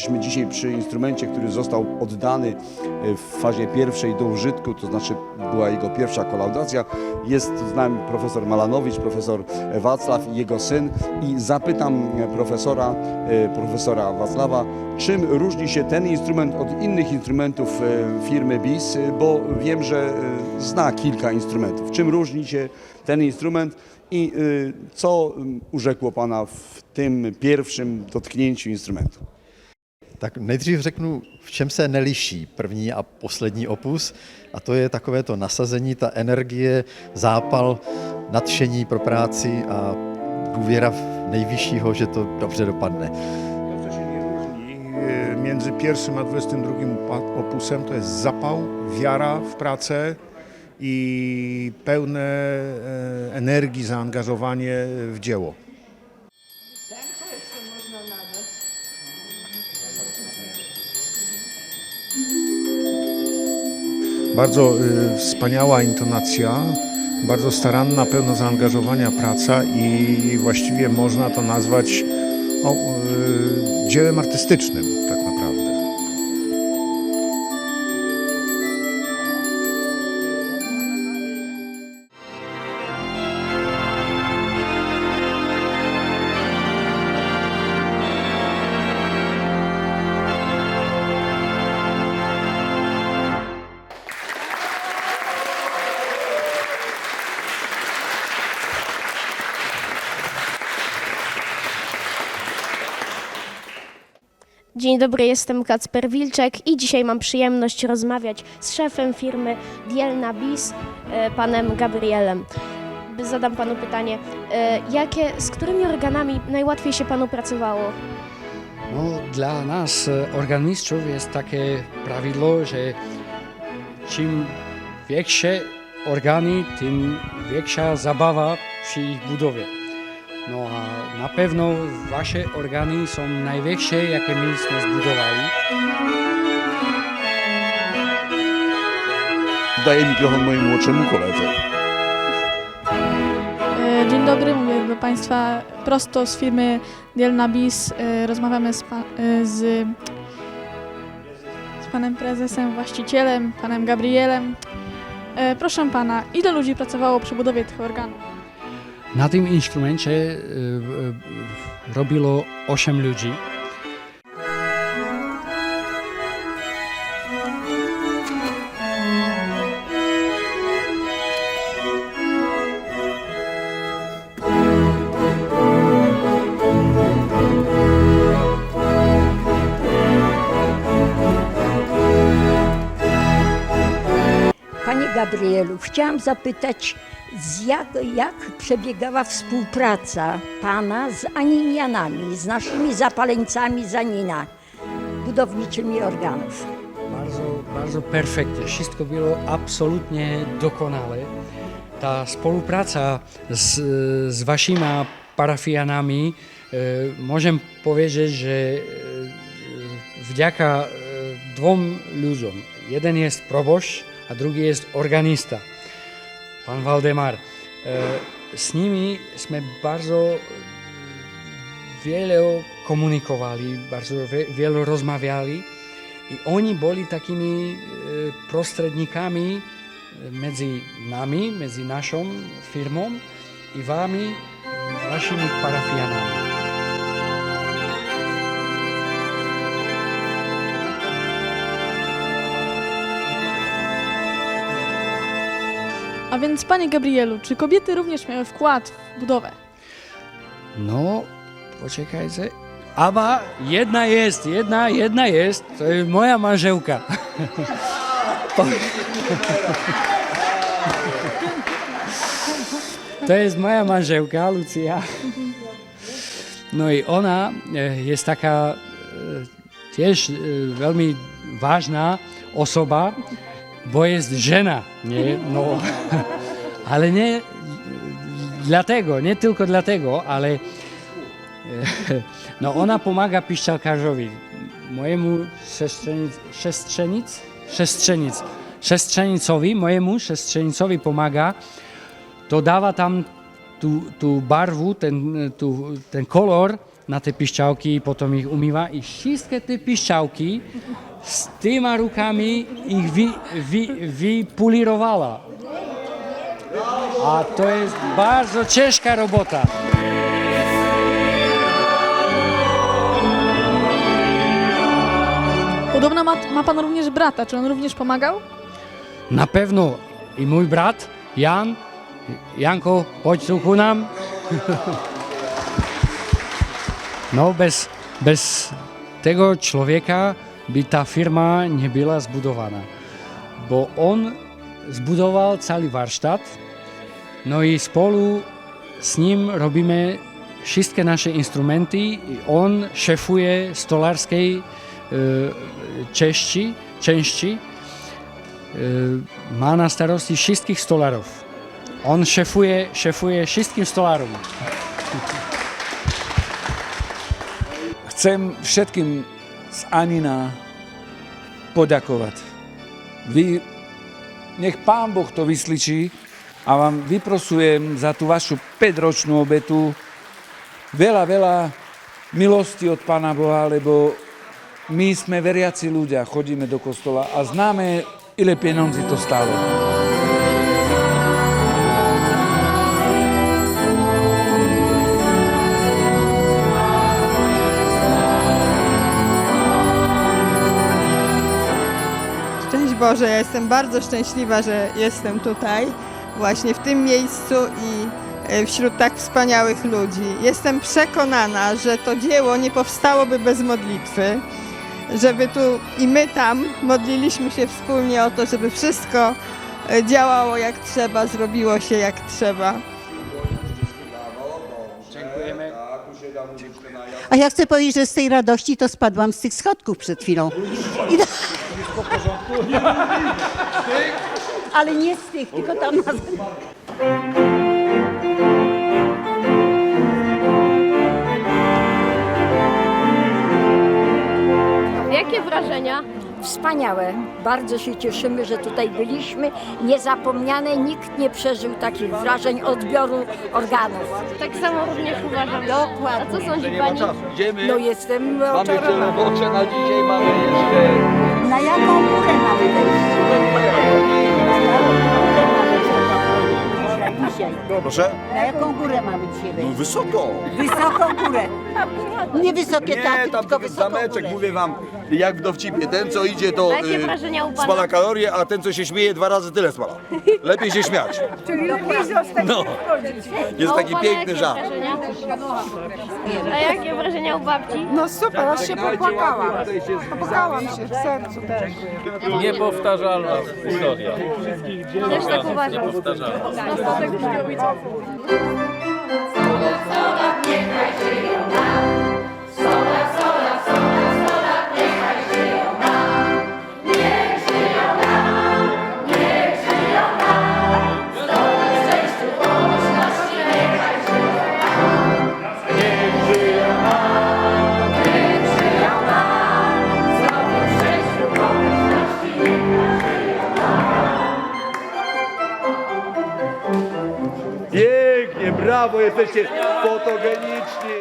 Jesteśmy dzisiaj przy instrumencie, który został oddany e, w fazie pierwszej do użytku, to znaczy była jego pierwsza kolaudacja. Jest z nami profesor Malanowicz, profesor Wacław i jego syn i zapytam profesora, e, profesora Wacława, czym różni się ten instrument od innych instrumentów e, firmy BIS, bo wiem, że zna kilka instrumentów. Czym różni się ten instrument i co urzekło Pana w tym pierwszym dotknięciu instrumentu? Tak nejdřív řeknu, v čem se neliší první a poslední opus, a to je takové to nasazení, ta energie, zápal, nadšení pro práci a důvěra v nejvyššího, že to dobře dopadne. Co się nie różni między pierwszym a 22 opa- opusem, to jest zapał, wiara w pracę i pełne e, energii zaangażowanie w dzieło. Bardzo y, wspaniała intonacja, bardzo staranna, pełna zaangażowania praca i właściwie można to nazwać y, dziełem artystycznym tak Dzień dobry, jestem Kacper Wilczek i dzisiaj mam przyjemność rozmawiać z szefem firmy Dielna Bis, e, panem Gabrielem. Zadam panu pytanie, e, jakie, z którymi organami najłatwiej się panu pracowało? No, dla nas, e, organistów, jest takie prawidło, że czym większe organy, tym większa zabawa przy ich budowie. No a na pewno wasze organy są największe, jakie myśmy zbudowali. Daję mikrofon mojemu młodszemu koledze. E, Dzień dobry, mówię do Państwa prosto z firmy Dielna Bis. E, Rozmawiamy z, pa, e, z, z Panem Prezesem, właścicielem, Panem Gabrielem. Proszę Pana, ile ludzi pracowało przy budowie tych organów? Na tym instrumencie e, e, robiło 8 ludzi. Panie Gabrielu, chciałam zapytać, z jak, jak przebiegała współpraca Pana z Aninianami, z naszymi zapaleńcami z Anina, budowniczymi organów? Bardzo, bardzo perfektnie. Wszystko było absolutnie doskonale. Ta współpraca z, z waszymi parafianami, e, możemy powiedzieć, że e, wdzięka e, dwom ludziom. Jeden jest proboszcz, a drugi jest organista, pan Waldemar. E, z nimi jsme bardzo wiele komunikowali, bardzo wie- wiele rozmawiali. I oni byli takimi e, prostredníkami e, między nami, między naszą firmą i wami, waszymi parafianami. A więc Panie Gabrielu, czy kobiety również miały wkład w budowę? No, poczekajcie. Aba, jedna jest, jedna, jedna jest. To jest moja marzełka. To- jest moja marzełka, Lucia. No i ona e, jest taka e, też veľmi ważna osoba, bo jest żena, nie? No, ale nie dlatego, nie tylko dlatego, ale e, no ona pomaga piszczalkarzowi, mojemu szestrzenic, szestrzenic, szestrzenic, szestrzenicowi, mojemu szestrzenicowi pomaga, to dawa tam tu, tu barwu, ten, tu, ten kolor na te piszczałki i potem ich umywa i wszystkie te piszczałki z tyma rukami ich wi, wi, wypolirowała. A to jest bardzo ciężka robota. Podobno ma, ma pan również brata. Czy on również pomagał? Na pewno i mój brat Jan, Janko, chodź tu ku nam. No bez, bez tego človeka by tá firma nebyla zbudovaná. Bo on zbudoval celý varštát, no i spolu s ním robíme všetky naše instrumenty. On šefuje stolárskej e, češči, e, má na starosti všetkých stolarov. On šefuje, šefuje všetkým stolárom. Chcem všetkým z Anina poďakovať. Vy, nech Pán Boh to vyslyčí a vám vyprosujem za tú vašu 5-ročnú obetu veľa, veľa milosti od Pána Boha, lebo my sme veriaci ľudia, chodíme do kostola a známe, ile pieniądzy to stálo. Jestem bardzo szczęśliwa, że jestem tutaj, właśnie w tym miejscu i e, wśród tak wspaniałych ludzi. Jestem przekonana, że to dzieło nie powstałoby bez modlitwy, żeby tu i my tam modliliśmy się wspólnie o to, żeby wszystko e, działało jak trzeba, zrobiło się jak trzeba. A ja chcę powiedzieć, że z tej radości to spadłam z tych schodków przed chwilą. I. Ale nie z tych, tylko tam na Jakie wrażenia? Wspaniałe. Bardzo się cieszymy, że tutaj byliśmy. Niezapomniane. Nikt nie przeżył takich wrażeń odbioru organów. Tak samo również uważam. Dokładnie. A co sądzi Pani? No jestem oczarowana. na dzisiaj mamy jeszcze... Na jaką górę mamy wejść? Proszę? Na jaką górę mamy dzisiaj wejść? Wysoko. Wysoką górę. Nie wysokie Nie, taty, tam tylko jest wysoką zameczek, górę. mówię wam, jak w dowcipie. Ten, co idzie, to jakie y, wrażenia u Pana? spala kalorie, a ten, co się śmieje, dwa razy tyle spala. Lepiej się śmiać. No, jest A u taki pana piękny żart. A jakie wrażenia u babci? No super, aż się popłakałam. Popłakałam się w sercu też. Niepowtarzalna historia. Też tak uważam. Bravo. Brawo, jesteście fotogeniczni.